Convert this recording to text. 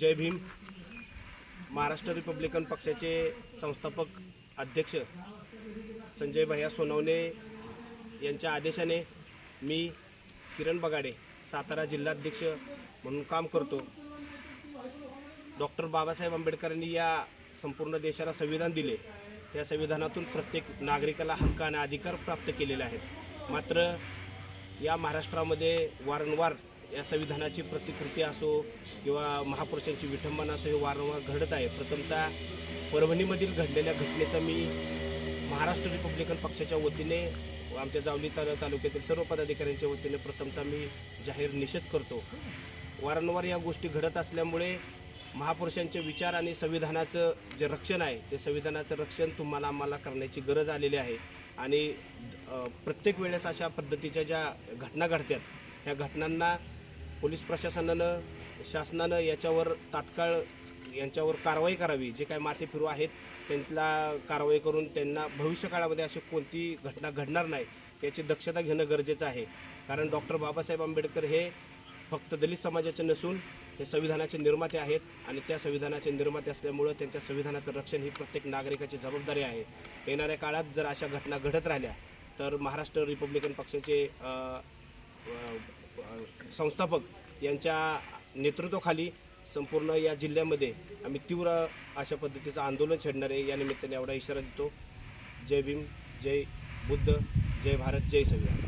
जय Bhim. Maharashtra Republican पक्षाचे संस्थापक अध्यक्ष संजय भैया सोनवणे यांच्या आदेशाने मी किरण बगाडे सातारा जिल्हाध्यक्ष म्हणून काम करतो. डॉक्टर बाबासाहेब आंबेडकरांनी या संपूर्ण देशाला संविधान दिले. त्या संविधानातून प्रत्येक नागरिकाला हक्क आणि अधिकार प्राप्त केलेले आहेत. मात्र या महाराष्ट्रामध्ये वारंवार या संविधानाची प्रतिकृती असो किंवा महापुरुषांची विठंबना असो हे वारंवार घडत आहे. प्रथमतः परभणीमधील घडलेल्या घटनेचा मी महाराष्ट्र रिपब्लिकन पक्षाच्या वतीने व आमच्या जावली ताल तालुक्यातील सर्व पदाधिकाऱ्यांच्या वतीने प्रथमतः मी जाहीर निषेध करतो. वारंवार या गोष्टी घडत असल्यामुळे महापुरुषांचे विचार आणि संविधानाचं जे रक्षण आहे ते संविधानाचं रक्षण तुम्हाला आम्हाला करण्याची गरज आलेली आहे. आणि प्रत्येक वेळेस अशा पद्धतीच्या ज्या घटना घडतात ह्या घटनांना पोलीस प्रशासनानं शासनानं याच्यावर तात्काळ यांच्यावर कारवाई करावी. जे काय माथे फिरू आहेत त्यांना कारवाई करून त्यांना भविष्यकाळामध्ये अशी कोणती घटना घडणार नाही याची दक्षता घेणं गरजेचं आहे. कारण डॉक्टर बाबासाहेब आंबेडकर हे फक्त दलित समाजाचे नसून हे संविधानाचे निर्माते आहेत आणि त्या संविधानाचे निर्माते असल्यामुळं त्यांच्या संविधानाचं रक्षण ही प्रत्येक नागरिकाची जबाबदारी आहे. येणाऱ्या काळात जर अशा घटना घडत राहिल्या तर महाराष्ट्र रिपब्लिकन पक्षाचे संस्थापक यांच्या नेतृत्वाखाली संपूर्ण या जिल्ह्यामध्ये आम्ही तीव्र अशा पद्धतीचं आंदोलन छेडणार आहे. या निमित्ताने एवढा इशारा देतो. जय भीम जय बुद्ध जय भारत जय संविधान